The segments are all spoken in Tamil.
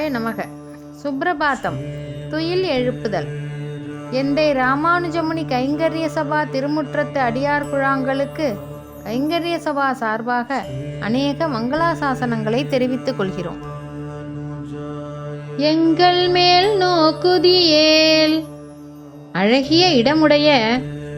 சிவாய நமக. சுப்பிரபாத்தம் துயில் எழுப்புதல். எந்தை ராமானுஜமுனி கைங்கரிய சபா திருமுற்றத்து அடியார் குழாங்களுக்கு கைங்கரிய சபா சார்பாக அநேக மங்களாசாசனங்களை தெரிவித்துக் கொள்கிறோம். எங்கள் மேல் நோக்குதியேல். அழகிய இடமுடைய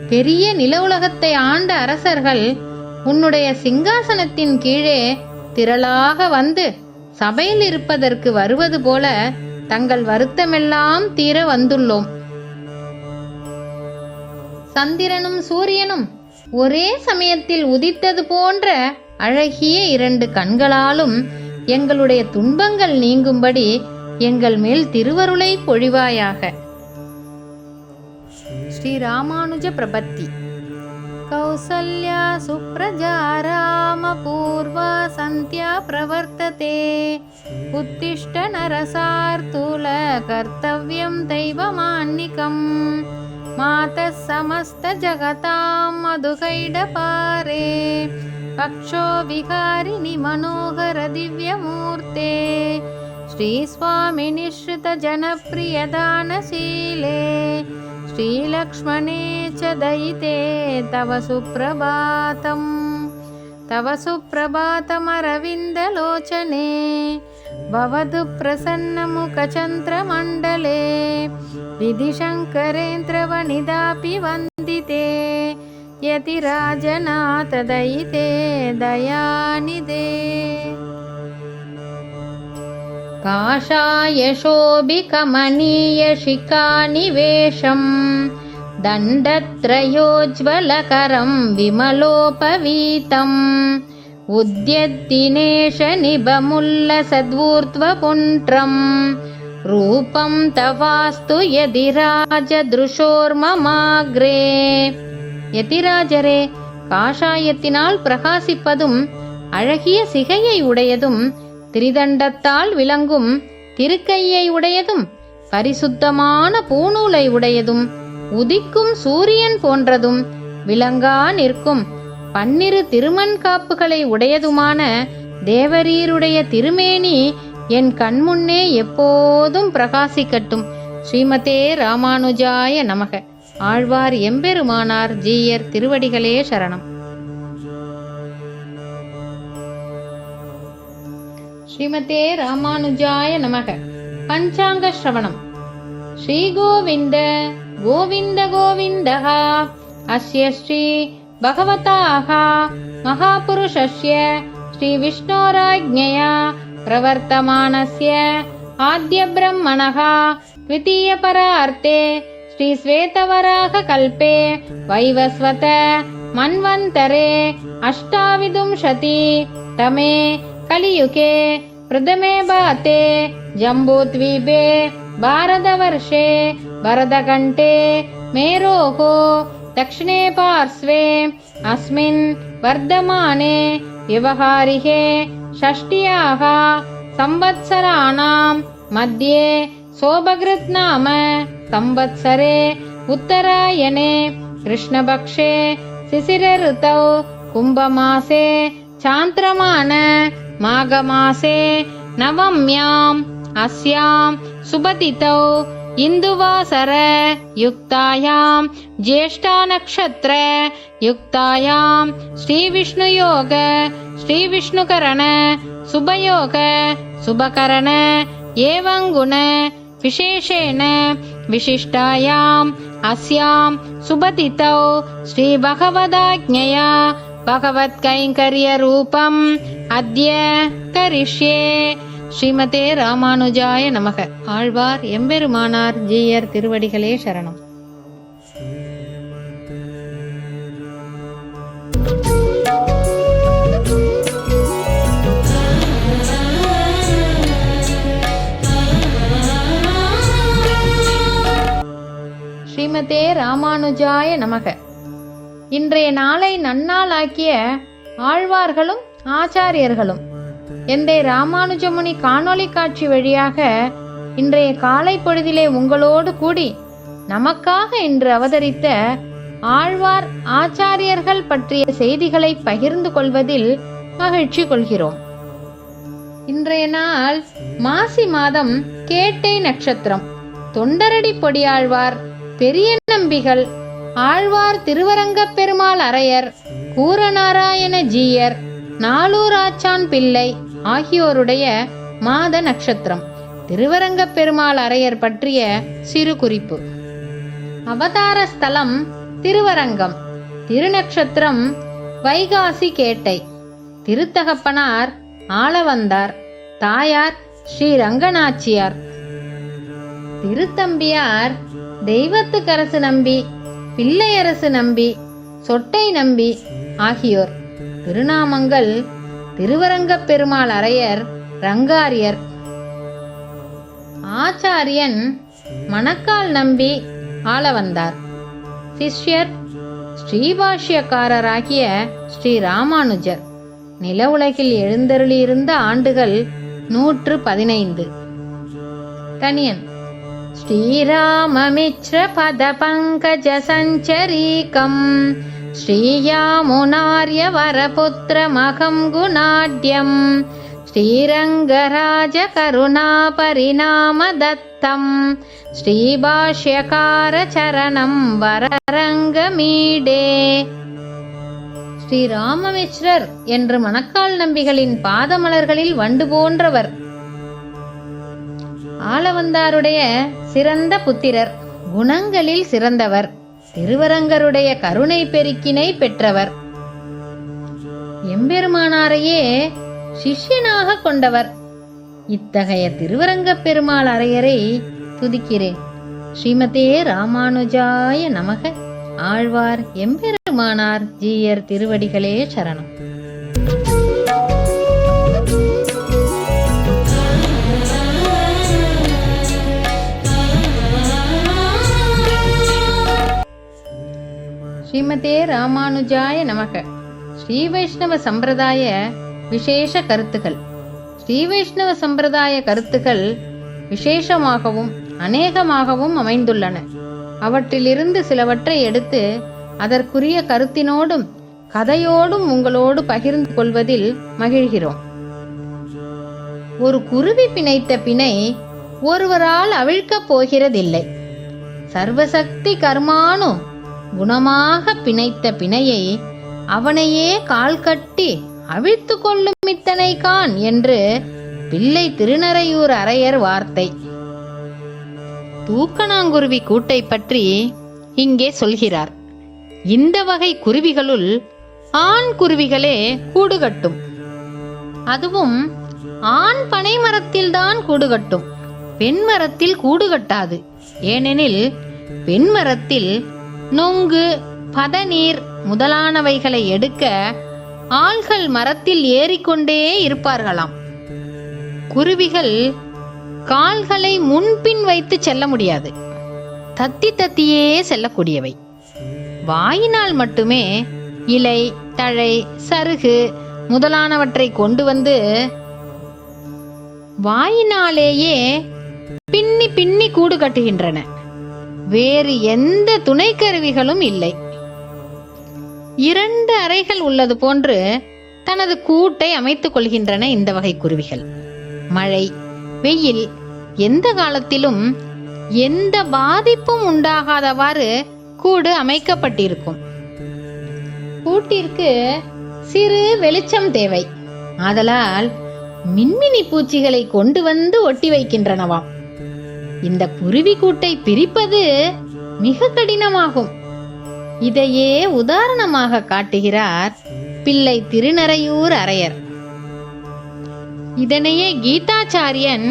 பெரிய நில உலகத்தை ஆண்ட அரசர்கள் உன்னுடைய சிங்காசனத்தின் கீழே திரளாக வந்து சபையில் இருப்பதற்கு வருவது போல தங்கள் வருத்தமெல்லாம் தீர வந்துள்ளோம். சந்திரனும் சூரியனும் ஒரே சமயத்தில் உதித்தது போன்ற அழகிய இரண்டு கண்களாலும் எங்களுடைய துன்பங்கள் நீங்கும்படி எங்கள் மேல் திருவருளை பொழிவாயாக. ஸ்ரீ ராமானுஜ பிரபத்தி. कौसल्या सुप्रजा रामपूर्वा सन्त्या प्रवर्तते। उत्तिष्ठ नरसार्तुलकर्तव्यं दैवमान्निकम्। मातः समस्तजगतां मधुसैडपारे कक्षो विकारिणि मनोहरदिव्यमूर्ते श्रीस्वामिनिश्रितजनप्रियदानशीले श्रीलक्ष्मणे च दयिते तव सुप्रभातम् तव सुप्रभातमरविन्दलोचने भवतु प्रसन्नमुखचन्द्रमण्डले विधिशङ्करेन्द्रवनिदापि वन्दिते यतिराजनाथ दयिते दयानिदे काषायशोभिकमनीयशिखानिवेशम् दण्डत्रयोज्ज्वलकरं विमलोपवीतम् उद्यद्दिनेशनिभमुल्लसद्वूर्ध्वपुण्ड्रम् रूपं तवास्तु यदि ராஜதுருஷோர்மமாக்ரே யதிராஜரே காஷாயத்தினால் பிரகாசிப்பதும் அழகிய சிகையை உடையதும் திரிதண்டத்தால் விளங்கும் திருக்கையை உடையதும் பரிசுத்தமான பூநூலை உடையதும் உதிக்கும் சூரியன் போன்றதும் விளங்கா நிற்கும் பன்னிரு திருமண் காப்புகளை உடையதுமான தேவரீருடைய திருமேனி என் கண்முன்னே எப்போதும் பிரகாசிக்கட்டும். ஸ்ரீமதே ராமானுஜாய நமக. ஆழ்வார் எம்பெருமானார் ஜீயர் திருவடிகளே சரணம். ஸ்ரீமதே ராமானுஜாய நமக பஞ்சாங்க ஸ்ரவணம் ஸ்ரீகோவிந்த கோவிந்த கோவிந்தः அஸ்ய ஸ்ரீ भगवताः महापुरुषस्य श्रीविष्णोराज्ञया प्रवर्तमानस्य आद्यब्रह्मणः द्वितीयपरार्थे श्रीश्वेतवराहकल्पे वैवस्वत मन्वन्तरे अष्टाविंशति तमे कलियुगे प्रथमे बाते जम्बूद्वीपे भारतवर्षे भरतकण्ठे मेरोः दक्षिणे पार्श्वे अस्मिन् वर्धमाने व्यवहारिके षष्ट्याः संवत्सराणां मध्ये सोभकृत् नाम संवत्सरे उत्तरायणे कृष्णपक्षे शिशिरऋतौ कुम्भमासे चान्द्रमान माघमासे नवम्याम् अस्यां सुबतितौ इन्दुवासर युक्तायां ज्येष्ठानक्षत्र युक्तायां श्रीविष्णुयोग श्रीविष्णुकरण शुभयोग शुभकरण एवं गुण विशेषेण विशिष्टायाम् अस्यां सुबतितौ श्रीभगवदाज्ञया பகவத் கைங்கரியர் ரூபம் அத்ய கரிஷ்யே ஸ்ரீமதே ராமானுஜாய நமக ஆழ்வார் எம்பெருமானார் ஜீயர் திருவடிகளே சரணம் ஸ்ரீமதே ராமானுஜாய நமக இன்றைய நாளை நன்னாளாக்கிய ஆழ்வார்களும் ஆச்சாரியர்களும். எந்தை ராமானுஜமுனி காணொளி காட்சி வழியாக இன்றைய காலை பொழுதிலே உங்களோடு கூடி நமக்காக இன்று அவதரித்த ஆழ்வார் ஆச்சாரியர்கள் பற்றிய செய்திகளை பகிர்ந்து கொள்வதில் மகிழ்ச்சி கொள்கிறோம். இன்றைய நாள் மாசி மாதம் கேட்டை நட்சத்திரம். தொண்டரடி பொடியாழ்வார் பெரிய நம்பிகள் ஆழ்வார் திருவரங்கப் பெருமாள் அரையர் கூரநாராயண ஜீயர் நாலூராச்சான் பிள்ளை ஆகியோருடைய மாத நட்சத்திரம். திருவரங்கப் பெருமாள் அரையர் பற்றிய சிறு குறிப்பு. அவதார ஸ்தலம் திருவரங்கம். திருநட்சத்திரம் வைகாசி கேட்டை. திருத்தகப்பனார் ஆளவந்தார். தாயார் ஸ்ரீ ரங்கநாச்சியார் திருத்தம்பியார் தெய்வத்துக்கரசு நம்பி பிள்ளையரசு நம்பி சொட்டை நம்பி ஆகியோர். திருநாமங்கள் திருவரங்கப் பெருமாள் அரையர் ரங்காரியர். ஆச்சாரியன் மணக்கால் நம்பி ஆள வந்தார். சிஷ்யர் ஸ்ரீபாஷ்யக்காரராகிய ஸ்ரீ ராமானுஜர் நில உலகில் எழுந்தருளியிருந்த ஆண்டுகள் நூற்று பதினைந்து. தனியன். ஸ்ரீராமமித்ர பத பங்கஜ சஞ்சரீகம் வரபுத்திர மகம் குணாட்யம் ஸ்ரீரங்கராஜ கருணா தத்தம் ஸ்ரீபாஷ்யகார சரணம் வரரங்கமீடே. ஸ்ரீ ராமமிஸ்ரர் என்று மணக்கால் நம்பிகளின் பாதமலர்களில் வண்டு போன்றவர் ஆளவந்தாருடைய சிறந்த புத்திரர் குணங்களில் சிறந்தவர் திருவரங்கருடைய கருணை பெருக்கினை பெற்றவர். எம்பெருமானாரையே சிஷ்யனாக கொண்டவர். இத்தகைய திருவரங்கப் பெருமாள் அறையரை துதிக்கிறேன். ஸ்ரீமதே ராமானுஜாய நமக. ஆழ்வார் எம்பெருமானார் ஜீயர் திருவடிகளே சரணம். ஸ்ரீமதே ராமானுஜாய நமக. ஸ்ரீ வைஷ்ணவ சம்பிரதாய விசேஷ கருத்துக்கள் ஸ்ரீ வைஷ்ணவ சம்பிரதாய கருத்துக்கள் விசேஷமாகவும் அநேகமாகவும் அமைந்துள்ளன. அவற்றிலிருந்து சிலவற்றை எடுத்து அதற்குரிய கருத்தினோடும் கதையோடும் உங்களோடு பகிர்ந்து கொள்வதில் மகிழ்கிறோம். ஒரு குருவி பிணைத்த பிணை ஒருவரால் அவிழ்க்கப் போகிறதில்லை. சர்வசக்தி கர்மானு குணமாக பிணைத்த பிணையை அவனையே கால் கட்டி அவிழ்த்து கொள்ளும் இத்தனை கான் என்று பிள்ளை திருநறையூர் அரையர் வார்த்தை. தூக்கணாங்குருவி கூட்டை பற்றி இங்கே சொல்கிறார். இந்த வகை குருவிகளுள் ஆண் குருவிகளே கூடு கட்டும் அதுவும் ஆண் பனை மரத்தில்தான் கூடு கட்டும் பெண் மரத்தில் கூடு கட்டாது ஏனெனில் பெண் மரத்தில் நொங்கு பதநீர் முதலானவைகளை எடுக்க ஆள்கள் மரத்தில் ஏறிக்கொண்டே இருப்பார்களாம். குருவிகள் கால்களை முன்பின் வைத்து செல்ல முடியாது. தத்தி தத்தியே செல்லக்கூடியவை. வாயினால் மட்டுமே இலை தழை சருகு முதலானவற்றை கொண்டு வந்து வாயினாலேயே பின்னி பின்னி கூடு கட்டுகின்றன. வேறு எந்த துணை கருவிகளும் இல்லை. இரண்டு அறைகள் உள்ளது போன்று தனது கூட்டை அமைத்துக் கொள்கின்றன இந்த வகை குருவிகள். மழை வெயில் எந்த காலத்திலும் எந்த பாதிப்பும் உண்டாகாதவாறு கூடு அமைக்கப்பட்டிருக்கும். கூட்டிற்கு சிறு வெளிச்சம் தேவை. ஆதலால் மின்மினி பூச்சிகளை கொண்டு வந்து ஒட்டி வைக்கின்றனவாம். இந்த குருவி கூட்டை பிரிப்பது மிக கடினமாகும் இதையே உதாரணமாக காட்டுகிறார் பிள்ளை திருநறையூர் அரையர் இதனையே கீதாச்சாரியன்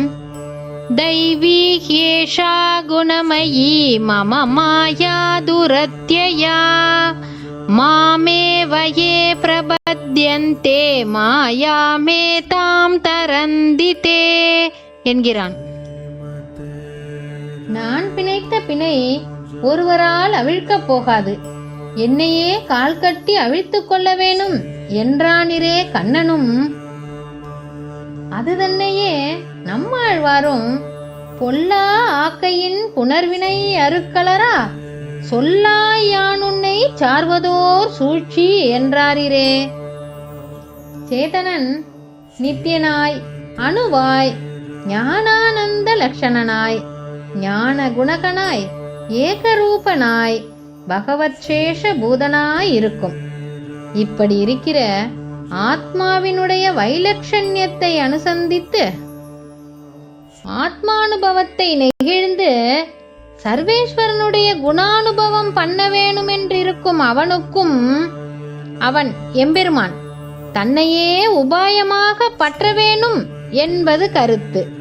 दैवी ह्येषा गुणमयी मम माया दुरत्यया मामेव ये प्रबध्यन्ते மாயாமேதாம் தரந்திதே என்கிறான் நான் பிணைத்த பிணை ஒருவரால் அவிழ்க்கப் போகாது. என்னையே கால் கட்டி அவிழ்த்துக் கொள்ள வேணும் என்றானிரே கண்ணனும். அது தன்னையே நம்மாழ்வாரும் பொல்லா ஆக்கையின் புனர்வினை அருக்களரா சொல்லாய் சார்வதோர் சூழ்ச்சி என்றாரிரே. சேதனன் நித்தியனாய் அணுவாய் ஞானானந்த லட்சணனாய் ஞான குணகனாய் ஏகரூபனாய் பகவத்சேஷ பூதனாய் இருக்கும் இப்படி இருக்கிற ஆத்மாவினுடைய வைலட்சண்யத்தை அனுசந்தித்து ஆத்மானுபவத்தை நெகிழ்ந்து சர்வேஸ்வரனுடைய குணானுபவம் பண்ண வேணுமென்றிருக்கும் அவனுக்கும் அவன் எம்பெருமான் தன்னையே உபாயமாக பற்ற வேணும் என்பது கருத்து.